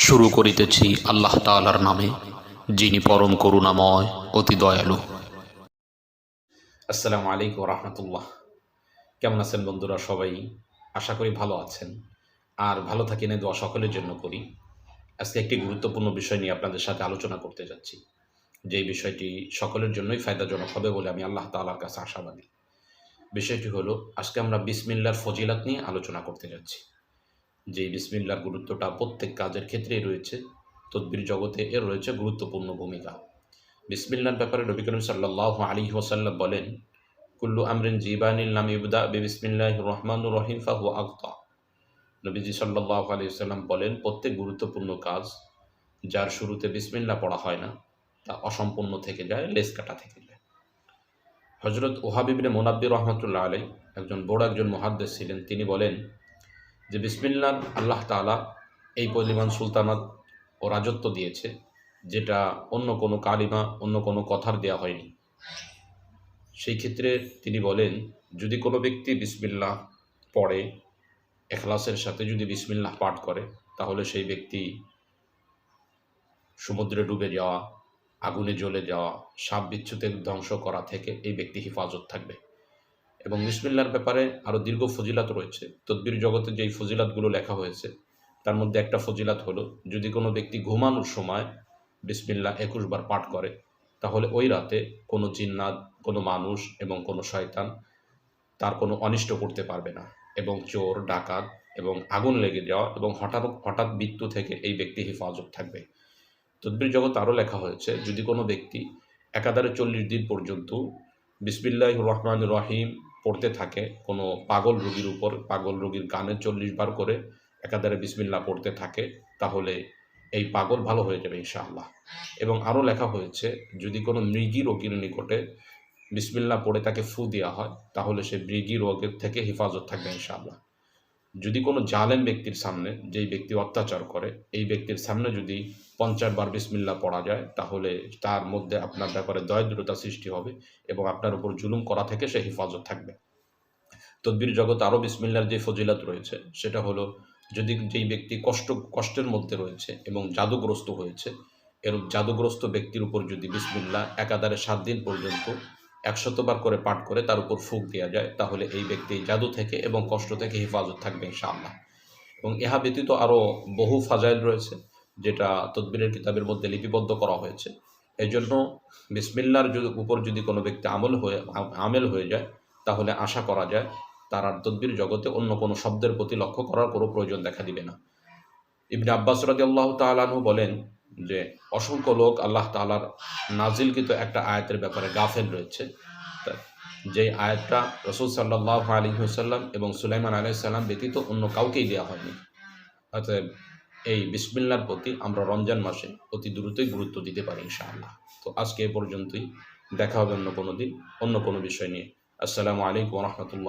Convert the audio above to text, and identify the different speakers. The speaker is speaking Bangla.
Speaker 1: শুরু করিতেছি আল্লাহ তাআলার নামে, যিনি পরম করুণাময়, অতি দয়ালু।
Speaker 2: আসসালামু আলাইকুম রহমতুল্লাহ। কেমন আছেন বন্ধুরা সবাই? আশা করি ভালো আছেন। আর ভালো থাকেন দোয়া সকলের জন্য করি। আজকে একটি গুরুত্বপূর্ণ বিষয় নিয়ে আপনাদের সাথে আলোচনা করতে যাচ্ছি। যে বিষয়টি সকলের জন্যই ফায়দাজনক হবে বলে আমি আল্লাহ তাআলার কাছে আশাবাদী। বিষয়টি হলো, আজকে আমরা বিসমিল্লার ফজিলাত নিয়ে আলোচনা করতে যাচ্ছি। যে বিসমিল্লার গুরুত্বটা প্রত্যেক কাজের ক্ষেত্রেই রয়েছে, তদ্বির জগতে এর রয়েছে গুরুত্বপূর্ণ ভূমিকা। বিসমিল্লার ব্যাপারে নবী করিম সাল্লাহ আলী ওসাল্লাম বলেন, কুল্লু আমরিন জিবানিল নাম ইবদা বিসমিল্লাহ রহমানুর রহিম ফাহু আক্তা নবীজি সাল্লাহ আলী সাল্লাম বলেন, প্রত্যেক গুরুত্বপূর্ণ কাজ যার শুরুতে বিসমিল্লা পড়া হয় না, তা অসম্পূর্ণ থেকে যায় লেস কাটা থেকে যায়। হজরত ওহাবিবিনে মোনাব্বির রহমতুল্লাহ আলাই একজন বড় একজন মহাদ্দেশ ছিলেন। তিনি বলেন যে বিসমিল্লার আল্লাহ তাআলা এই পরিমাণ সুলতানাত ও রাজত্ব দিয়েছে, যেটা অন্য কোনো কালিমা, অন্য কোনো কথার দেয়া হয়নি। সেই ক্ষেত্রে তিনি বলেন, যদি কোনো ব্যক্তি বিসমিল্লাহ পড়ে, এখলাসের সাথে যদি বিসমিল্লাহ পাঠ করে, তাহলে সেই ব্যক্তি সমুদ্রে ডুবে যাওয়া, আগুনে জ্বলে যাওয়া, সাপ বিচ্ছুতের ধ্বংস করা থেকে এই ব্যক্তি হেফাজত থাকবে। এবং বিসমিল্লার ব্যাপারে আরও দীর্ঘ ফজিলাত রয়েছে। তদ্বির জগতে যেই ফজিলাতগুলো লেখা হয়েছে, তার মধ্যে একটা ফজিলাত হলো, যদি কোনো ব্যক্তি ঘুমানোর সময় বিসমিল্লা একুশ বার পাঠ করে, তাহলে ওই রাতে কোনো জিন্নাত, কোনো মানুষ এবং কোনো শয়তান তার কোনো অনিষ্ট করতে পারবে না এবং চোর, ডাকাত এবং আগুন লেগে যাওয়া এবং হঠাৎ হঠাৎ মৃত্যু থেকে এই ব্যক্তি হেফাজত থাকবে। তদ্বির জগৎ আরও লেখা হয়েছে, যদি কোনো ব্যক্তি একাধারে চল্লিশ দিন পর্যন্ত বিসমিল্লাহ রহমান রহিম পড়তে থাকে। কোনো পাগল রোগীর উপর, পাগল রোগীর গানে চল্লিশ বার করে একাধারে বিসমিল্লা পড়তে থাকে, তাহলে এই পাগল ভালো হয়ে যাবে ইনশাআল্লাহ। এবং আরও লেখা হয়েছে, যদি কোনো মৃগী রোগীর নিকটে বিসমিল্লা পড়ে তাকে ফু দেওয়া হয়, তাহলে সে মৃগী রোগের থেকে হেফাজত থাকবে ইনশাআল্লাহ। যদি কোনো জালেম ব্যক্তির সামনে যেই ব্যক্তি অত্যাচার করে, এই ব্যক্তির সামনে যদি পঞ্চাশ বার বিসমিল্লা পড়া যায়, তাহলে তার মধ্যে আপনার ব্যাপারে দরিদ্রতা সৃষ্টি হবে এবং আপনার উপর জুলুম করা থেকে সে হেফাজত থাকবে। তদ্বির জগৎ আরও বিসমিল্লার যে ফজিলাত রয়েছে, সেটা হলো যদি যেই ব্যক্তি কষ্ট, কষ্টের মধ্যে রয়েছে এবং জাদুগ্রস্ত হয়েছে, এরূপ জাদুগ্রস্ত ব্যক্তির উপর যদি বিসমিল্লা একাধারে সাত দিন পর্যন্ত একশতবার করে পাঠ করে তার উপর ফুক দেওয়া যায়, তাহলে এই ব্যক্তি জাদু থেকে এবং কষ্ট থেকে হেফাজত থাকবে ইনশাআল্লাহ। এবং ইহা ব্যতীত আরও বহু ফাজাইল রয়েছে, যেটা তদবিরের কিতাবের মধ্যে লিপিবদ্ধ করা হয়েছে। এই জন্য বিসমিল্লার উপর যদি কোনো ব্যক্তি আমল হয়ে, আমেল হয়ে যায়, তাহলে আশা করা যায় তার আর তদ্বির জগতে অন্য কোনো শব্দের প্রতি লক্ষ্য করার কোনো প্রয়োজন দেখা দিবে না। ইবনে আব্বাস রাজি আল্লাহ তালানহু বলেন যে অসংখ্য লোক আল্লাহ তালার নাজিলকৃত একটা আয়াতের ব্যাপারে গাফেল রয়েছে। যেই আয়াতটা রসুল সাল্লাহ আলী হুসাল্লাম এবং সুলাইমান আলাইসাল্লাম ব্যতীত অন্য কাউকেই দেওয়া হয়নি। অতএব এই বিসমিল্লার প্রতি আমরা রমজান মাসে অতি দ্রুতই গুরুত্ব দিতে পারি ইনশাআল্লাহ। তো আজকে এ পর্যন্তই। দেখা হবে অন্য কোনো দিন, অন্য কোনো বিষয় নিয়ে। আসসালামু আলাইকুম রহমতুল্লাহ।